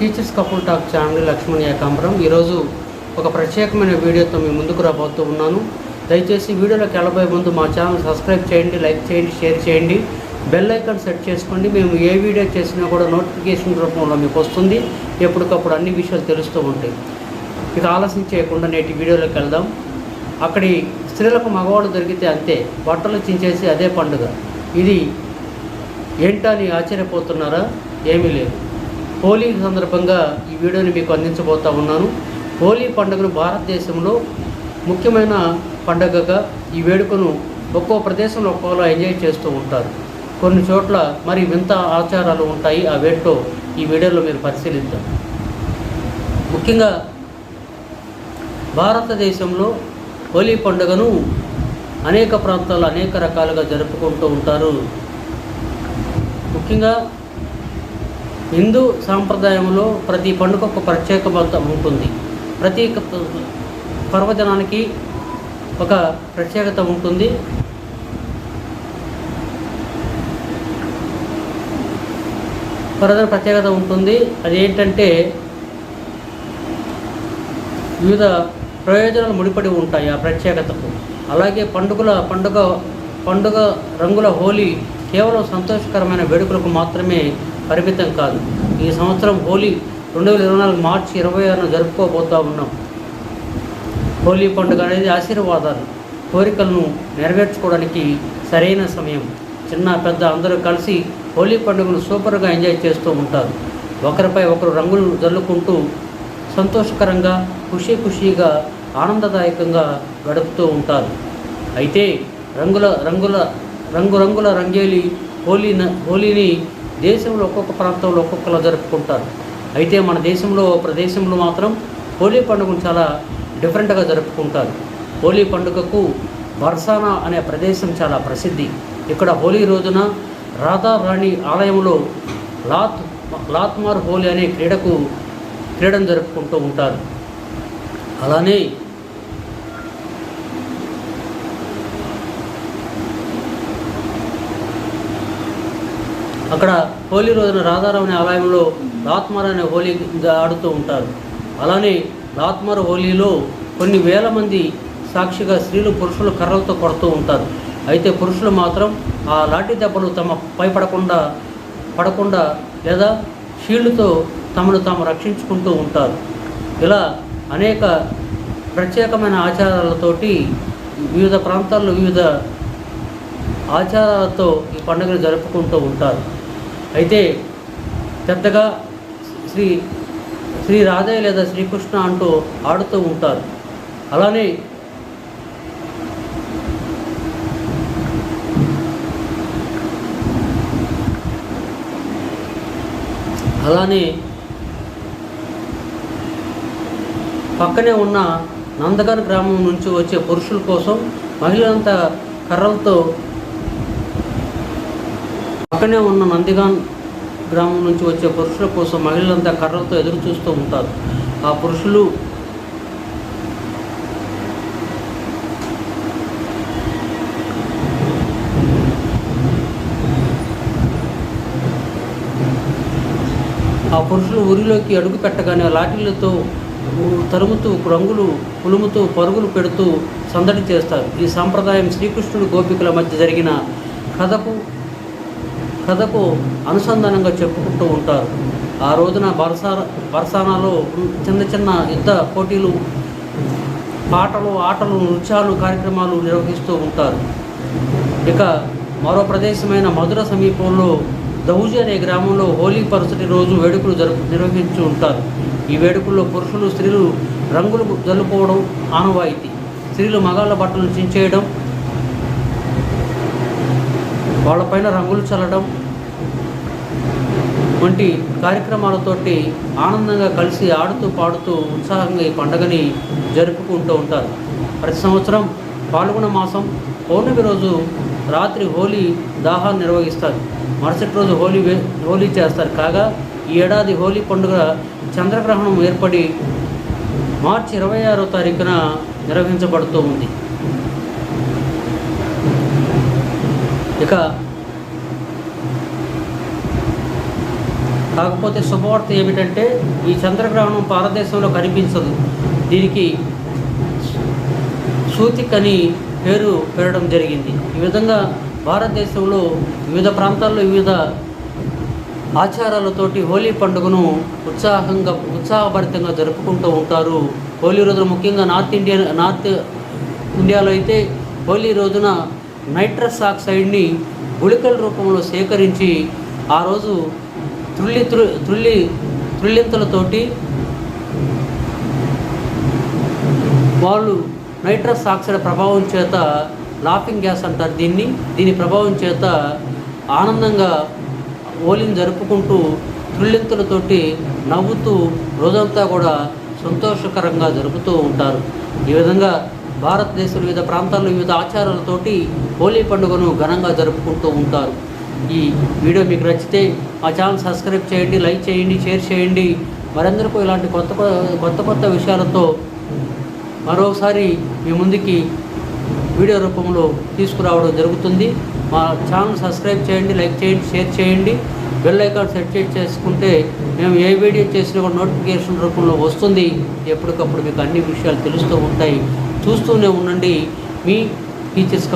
teachers couple talk channel Lakshman Ekambaram. ఈరోజు ఒక ప్రత్యేకమైన వీడియోతో మీ ముందుకు రాబోతూ ఉన్నాను. దయచేసి వీడియోలోకి వెళ్ళబోయే ముందు మా ఛానల్ సబ్స్క్రైబ్ చేయండి లైక్ చేయండి షేర్ చేయండి. బెల్ ఐకాన్ సెట్ చేసుకోండి. మేము ఏ వీడియో చేసినా కూడా నోటిఫికేషన్ రూపంలో మీకు వస్తుంది. ఎప్పటికప్పుడు అన్ని విషయాలు తెలుస్తూ ఉంటాయి. ఇక ఆలస్యం చేయకుండా నేటి వీడియోలోకి వెళ్దాం. అక్కడి స్త్రీలకు మగవాళ్ళు దొరికితే అంతే. బట్టలు చించేసి అదే పండుగ. ఇది ఏంటని ఆశ్చర్యపోతున్నారా? ఏమీ లేదు. హోలీ సందర్భంగా ఈ వీడియోని మీకు అందించబోతా ఉన్నాను. హోలీ పండుగను భారతదేశంలో ముఖ్యమైన పండుగగా ఈ వేడుకను ఒక్కో ప్రదేశంలో ఒక్కోలా ఎంజాయ్ చేస్తూ ఉంటారు. కొన్ని చోట్ల మరి వింత ఆచారాలు ఉంటాయి. ఆ వేటో ఈ వీడియోలో మీరు పరిశీలిద్దాం. ముఖ్యంగా భారతదేశంలో హోలీ పండుగను అనేక ప్రాంతాల్లో అనేక రకాలుగా జరుపుకుంటూ ఉంటారు. ముఖ్యంగా హిందూ సాంప్రదాయంలో ప్రతి పండుగ ఒక ప్రత్యేకత ఉంటుంది. ప్రతి క- పర్వదినానికి ఒక ప్రత్యేకత ఉంటుంది. పర్వదిన ప్రత్యేకత ఉంటుంది. అది ఏంటంటే వివిధ ప్రయోజనాలు ముడిపడి ఉంటాయి ఆ ప్రత్యేకతకు. అలాగే పండుగల పండుగ పండుగ రంగుల హోలీ కేవలం సంతోషకరమైన వేడుకలకు మాత్రమే పరిమితం కాదు. ఈ సంవత్సరం హోలీ రెండు వేల ఇరవై నాలుగు మార్చి ఇరవై ఆరున జరుపుకోబోతా ఉన్నాం. హోలీ పండుగ అనేది ఆశీర్వాదాలు కోరికలను నెరవేర్చుకోవడానికి సరైన సమయం. చిన్న పెద్ద అందరూ కలిసి హోలీ పండుగను సూపర్గా ఎంజాయ్ చేస్తూ ఉంటారు. ఒకరిపై ఒకరు రంగులు జల్లుకుంటూ సంతోషకరంగా ఖుషీ ఖుషీగా ఆనందదాయకంగా గడుపుతూ ఉంటారు. అయితే రంగుల రంగుల రంగురంగుల రంగేలి హోలీ హోలీని దేశంలో ఒక్కొక్క ప్రాంతంలో ఒక్కొక్కలా జరుపుకుంటారు. అయితే మన దేశంలో ప్రదేశంలో మాత్రం హోలీ పండుగను చాలా డిఫరెంట్గా జరుపుకుంటారు. హోలీ పండుగకు బర్సానా అనే ప్రదేశం చాలా ప్రసిద్ధి. ఇక్కడ హోలీ రోజున రాధారాణి ఆలయంలో లాత్ లాత్మార్ హోలీ అనే క్రీడకు క్రీడను జరుపుకుంటూ ఉంటారు. అలానే అక్కడ హోలీ రోజున రాధారావుని ఆలయంలో లాత్మార్ అనే హోలీ ఆడుతూ ఉంటారు. అలానే లాత్మార్ హోలీలో కొన్ని వేల మంది సాక్షిగా స్త్రీలు పురుషులు కర్రలతో కొడుతూ ఉంటారు. అయితే పురుషులు మాత్రం ఆ లాఠీ దెబ్బలు తమ పై పడకుండా పడకుండా లేదా షీల్డ్తో తమను తాము రక్షించుకుంటూ ఉంటారు. ఇలా అనేక ప్రత్యేకమైన ఆచారాలతోటి వివిధ ప్రాంతాల్లో వివిధ ఆచారాలతో ఈ పండుగను జరుపుకుంటూ ఉంటారు. అయితే పెద్దగా శ్రీ శ్రీ రాధయ్య లేదా శ్రీకృష్ణ అంటూ ఆడుతూ ఉంటారు. అలానే అలానే పక్కనే ఉన్న నందగర్ గ్రామం నుంచి వచ్చే పురుషుల కోసం మహిళలంతా కర్రలతో పక్కనే ఉన్న నందిగాన్ గ్రామం నుంచి వచ్చే పురుషుల కోసం మహిళలంతా కర్రలతో ఎదురు చూస్తూ ఉంటారు. ఆ పురుషులు ఆ పురుషులు ఊరిలోకి అడుగు పెట్టగానే లాఠీలతో తరుముతూ రంగులు పులుముతూ పరుగులు పెడుతూ సందడి చేస్తారు. ఈ సాంప్రదాయం శ్రీకృష్ణుడు గోపికల మధ్య జరిగిన కథకు కథకు అనుసంధానంగా చెప్పుకుంటూ ఉంటారు. ఆ రోజున బరసా బరసానాలో చిన్న చిన్న యుద్ధ పోటీలు పాటలు ఆటలు నృత్యాలు కార్యక్రమాలు నిర్వహిస్తూ ఉంటారు. ఇక మరో ప్రదేశమైన మధుర సమీపంలో దౌజి అనే గ్రామంలో హోలీ పరుసటి రోజు వేడుకలు జరుపు నిర్వహించి ఉంటారు. ఈ వేడుకల్లో పురుషులు స్త్రీలు రంగులు జల్లుకోవడం ఆనవాయితీ. స్త్రీలు మగాళ్ళ బట్టలు చించేయడం వాళ్ళపైన రంగులు చల్లడం వంటి కార్యక్రమాలతోటి ఆనందంగా కలిసి ఆడుతూ పాడుతూ ఉత్సాహంగా ఈ పండుగని జరుపుకుంటూ ఉంటారు. ప్రతి సంవత్సరం పాల్గొన మాసం పౌర్ణమి రోజు రాత్రి హోలీ దాహాన్ని నిర్వహిస్తారు. మరుసటి రోజు హోలీ హోలీ చేస్తారు. కాగా ఈ ఏడాది హోలీ పండుగ చంద్రగ్రహణం ఏర్పడి మార్చి ఇరవై ఆరో తారీఖున నిర్వహించబడుతూ ఉంది. ఇక కాకపోతే శుభవార్త ఏమిటంటే ఈ చంద్రగ్రహణం భారతదేశంలో కనిపించదు. దీనికి సూతిక్ అని పేరు పెరగడం జరిగింది. ఈ విధంగా భారతదేశంలో వివిధ ప్రాంతాల్లో వివిధ ఆచారాలతోటి హోలీ పండుగను ఉత్సాహంగా ఉత్సాహభరితంగా జరుపుకుంటూ ఉంటారు. హోలీ రోజున ముఖ్యంగా నార్త్ ఇండియా నార్త్ ఇండియాలో అయితే హోలీ రోజున నైట్రస్ ఆక్సైడ్ని గుళికల రూపంలో సేకరించి ఆ రోజు త్రుల్లి త్రుల్లి త్రుల్లింతలతోటి వాళ్ళు నైట్రస్ ఆక్సైడ్ ప్రభావం చేత లాఫింగ్ గ్యాస్ అంటారు దీన్ని. దీని ప్రభావం చేత ఆనందంగా ఓలిని జరుపుకుంటూ త్రుల్లింతలతోటి నవ్వుతూ రోజంతా కూడా సంతోషకరంగా జరుపుతూ ఉంటారు. ఈ విధంగా భారతదేశం వివిధ ప్రాంతాల్లో వివిధ ఆచారాలతోటి హోలీ పండుగను ఘనంగా జరుపుకుంటూ ఉంటారు. ఈ వీడియో మీకు నచ్చితే మా ఛానల్ సబ్స్క్రైబ్ చేయండి లైక్ చేయండి షేర్ చేయండి. మరందరికీ ఇలాంటి కొత్త కొత్త కొత్త విషయాలతో మరోసారి మీ ముందుకి వీడియో రూపంలో తీసుకురావడం జరుగుతుంది. మా ఛానల్ సబ్స్క్రైబ్ చేయండి లైక్ చేయండి షేర్ చేయండి. బెల్ ఐకాన్ సెట్ చేసుకుంటే మేము ఏ వీడియో చేసినా కూడా నోటిఫికేషన్ రూపంలో వస్తుంది. ఎప్పటికప్పుడు మీకు అన్ని విషయాలు తెలుస్తూ ఉంటాయి. చూస్తూనే ఉండండి మీ టీచర్స్గా